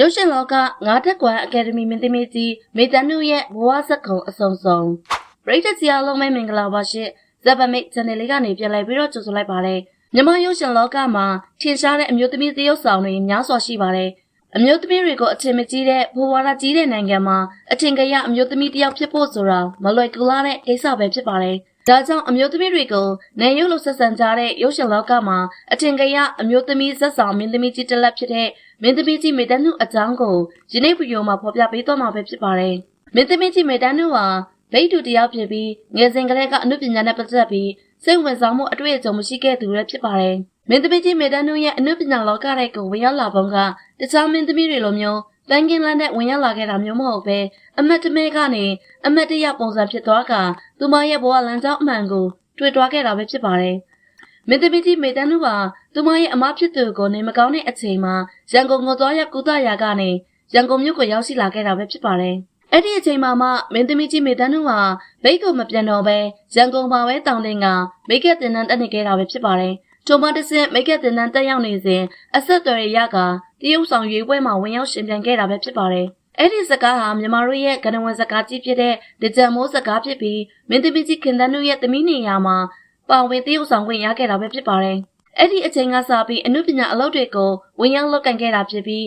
ရုပ်ရှင်လောကငါးထက်ကွမ်အကယ်ဒမီမင်းသမီးကြီးမေတ္တနုရဲ့ဘဝဇက်ကုံအစုံစုံပရိသတ်ကြီးအားလုံးပဲမင်္ဂလာပါရှင်ဇက်ပမိတ် channel လေးကနေပြန်လည်ပြီးတော့ကြိုဆိုလိုက်ပါတယ်မြန်မာရုပ်ရှင်လောကမှာထင်ရှားတဲ့အမျိုးသမီးသရုပ်ဆောင်တွေများစွာရှိပါတယ်အမျိုးသမီးတွေကိုအထင်မကြီးတဲ့ဘဝရကြီးတဲ့နိုင်ငံမှာအထင်ကရအမျိုးသမီးတစ်ယောက်ဖြစ်ဖို့ဆိုတာမလွယ်ကူလာတဲ့ကိစ္စပဲဖြစ်ပါတယ် ဒါကြောင့်အမျိုးသမီးတွေကိုနိုင်ရုပ်လို့ဆက်ဆံကြတဲ့ရုပ်ရှင်လောကမှာအထင်ကရအမျိုးသမီးဇက်ဆောင်မင်းသမီးကြီးတစ်လက်ဖြစ်တဲ့မင်းသမီးကြီးမေတ္တနုအကြောင်းကိုယနေ့ဗီဒီယိုမှာဖော်ပြပေးသွားမှာပဲဖြစ်ပါတယ်။မင်းသမီးကြီးမေတ္တနုဟာဗိတ်တူတယောက်ဖြစ်ပြီးငယ်စဉ်ကလေးကအမှုပညာနဲ့ပတ်သက်ပြီးစိတ်ဝင်စားမှုအတွေ့အကြုံမရှိခဲ့သူလည်းဖြစ်ပါတယ်။မင်းသမီးကြီးမေတ္တနုရဲ့အမှုပညာလောကတဲ့ကိုဝင်ရောက်လာပုံကတခြားမင်းသမီးတွေလိုမျိုး တန်းကင်းလန်းနဲ့ဝင်ရောက်လာခဲ့တာမျိုးမဟုတ်ပဲအမတ်တမဲကနေအမတ်တရပုံစံဖြစ်သွားကသူမရဲ့ဘဝလမ်းကြောင်းအမှန်ကိုတွေ့တွားခဲ့တာပဲဖြစ်ပါတယ်။မင်းသမီးကြီးမေတ္တနုဟာသူမရဲ့အမဖြစ်သူကိုနေမကောင်းတဲ့အချိန်မှာရန်ကုန်ကိုသွားရကုသရာကနေရန်ကုန်မြို့ကိုရောက်ရှိလာခဲ့တာပဲဖြစ်ပါတယ်။အဲ့ဒီအချိန်မှာမှမင်းသမီးကြီးမေတ္တနုဟာဘိတ်ကိုမပြန်တော့ပဲရန်ကုန်မှာပဲတောင်းတင်ကမိတ်ကတင်တန်းတက်နေခဲ့တာပဲဖြစ်ပါတယ်။ ထိုမှတစ်ဆင့်မိတ်ကတင်တန်းတက်ရောက်နေစဉ်အဆက်အသွယ်ရကတရုတ်ဆောင်ရွေးပွဲမှာဝင်ရောက်ရှင်ပြန်ခဲ့တာပဲဖြစ်ပါတယ်။အဲ့ဒီစကားဟာမြန်မာတို့ရဲ့ကနဝန်စကားကြီးဖြစ်တဲ့ဒကြံမိုးစကားဖြစ်ပြီးမင်းသမီးကြီးခင်တန်းတို့ရဲ့သမီးနေရာမှာပါဝင်တရုတ်ဆောင်ခွင့်ရခဲ့တာပဲဖြစ်ပါတယ်။အဲ့ဒီအချိန်ကစပြီးအမှုပညာအလုပ်တွေကိုဝင်ရောက်လုပ်ကင်ခဲ့တာဖြစ်ပြီး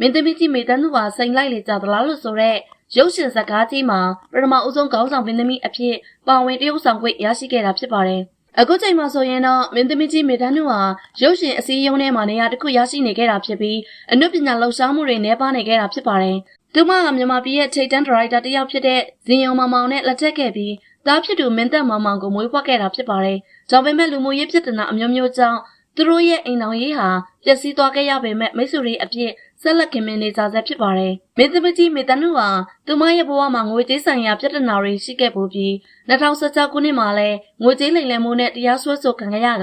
မင်းသမီးကြီးမေတန်းသူဟာစိန်လိုက်လေကြသလားလို့ဆိုတော့ရုပ်ရှင်စကားကြီးမှာပထမအဦးဆုံးခေါင်းဆောင်မင်းသမီးအဖြစ်ပါဝင်တရုတ်ဆောင်ခွင့်ရရှိခဲ့တာဖြစ်ပါတယ်။ အခုချိန်မှာဆိုရင်တော့မင်းသမီးကြီးမေတန်းသူဟာရုပ်ရှင်အစည်းအရုံးထဲမှာနေရာတစ်ခုရရှိနေခဲ့တာဖြစ်ပြီးအမှုပညာလှုပ်ရှားမှုတွေနှဲပါနေခဲ့တာဖြစ်ပါတယ်။သူမကမြန်မာပြည်ရဲ့ထိပ်တန်းဒါရိုက်တာတစ်ယောက်ဖြစ်တဲ့ဇင်ယုံမောင်မောင်နဲ့လက်ထပ်ခဲ့ပြီးသားဖြစ်သူမင်းသက်မောင်မောင်ကိုမွေးဖွားခဲ့တာဖြစ်ပါတယ်။ကြောင့်ပေမဲ့လူမှုရေးဖြစ်တနာအမျိုးမျိုးကြောင့်သူတို့ရဲ့အိမ်တော်ရေးဟာပျက်စီးသွားခဲ့ရပေမဲ့မိတ်ဆွေတွေအဖြစ် ဆက်လက်ခင်မင်းနေကြဆဲဖြစ်ပါတယ်။မင်းသမီးကြီးမေတ္တနုဟာသူမရဲ့ဘဝမှာငွေကြေးဆိုင်ရာပြဿနာတွေရှိခဲ့ပူပြီး2016ခုနှစ်မှာလည်းငွေကြေးလိမ်လည်မှုနဲ့တရားစွဲဆိုခံရက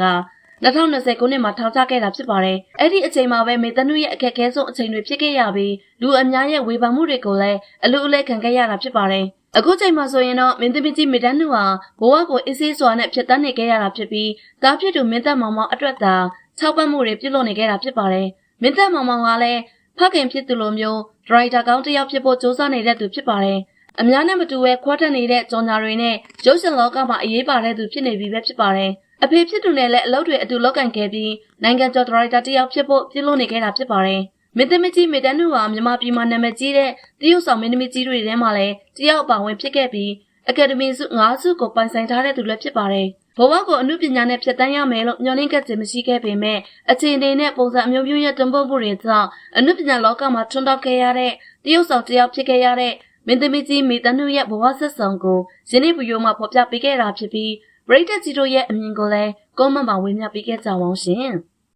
2020ခုနှစ်မှာထောင်ချခဲ့တာဖြစ်ပါတယ်။အဲ့ဒီအချိန်မှာပဲမေတ္တနုရဲ့အခက်အခဲဆုံးအချိန်တွေဖြစ်ခဲ့ရပြီးလူအများရဲ့ဝေဖန်မှုတွေကိုလည်းအလူအလဲခံခဲ့ရတာဖြစ်ပါတယ်။အခုချိန်မှာဆိုရင်တော့မင်းသမီးကြီးမေတ္တနုဟာဘဝကိုအေးဆေးစွာနဲ့ဖြတ်တန်းနေခဲ့ရတာဖြစ်ပြီးတားဖြစ်သူမင်းသက်မောင်မောင်အတွက်သာ၆ပတ်မှုတွေပြုလုပ်နေခဲ့တာဖြစ်ပါတယ်။မင်းသက်မောင်မောင်ကလည်း ဖခင်ဖြစ်သူလိုမျိုးဒရိုက်တာကောင်းတစ်ယောက်ဖြစ်ဖို့စူးစမ်းနေတဲ့သူဖြစ်ပါတယ်။အများနဲ့မတူဘဲခွာထက်နေတဲ့ကြော်ညာတွေနဲ့ရုပ်ရှင်လောကမှာအရေးပါတဲ့သူဖြစ်နေပြီပဲဖြစ်ပါတယ်။အဖေဖြစ်သူနဲ့လည်းအလုပ်တွေအတူလုပ်ကင်ခဲ့ပြီးနိုင်ငံကျော်ဒရိုက်တာတစ်ယောက်ဖြစ်ဖို့ပြုလုပ်နေခဲ့တာဖြစ်ပါတယ်။မင်းသမီးကြီးမေတ္တနုဟာမြန်မာပြည်မှာနာမည်ကြီးတဲ့တရုတ်ဆောင်မင်းသမီးကြီးတွေထဲမှာလည်းတယောက်ပါဝင်ဖြစ်ခဲ့ပြီးအကယ်ဒမီဆု၅ဆုကိုပိုင်ဆိုင်ထားတဲ့သူလည်းဖြစ်ပါတယ်။ ဘဝကိုအမှုပညာနဲ့ဖြတ်တန်းရမယ်လို့ညွှန်လင့်ခဲ့ခြင်းမရှိခဲ့ပေမဲ့အခြေအနေနဲ့ပုံစံအမျိုးမျိုးရဲ့တွန်းပို့မှုတွေကြောင့်အမှုပညာလောကမှာထွန်းတောက်ခဲ့ရတဲ့တရုတ်ဆောင်တယောက်ဖြစ်ခဲ့ရတဲ့မင်းသမီးကြီးမေတ္တနုရဲ့ဘဝဆက်ဆောင်ကိုယနေ့ဗီဒီယိုမှာဖော်ပြပေးခဲ့တာဖြစ်ပြီးပရိသတ်ကြီးတို့ရဲ့အမြင်ကိုလည်းကွန်မန့်မှာဝေမျှပေးခဲ့ကြပါအောင်ရှင်။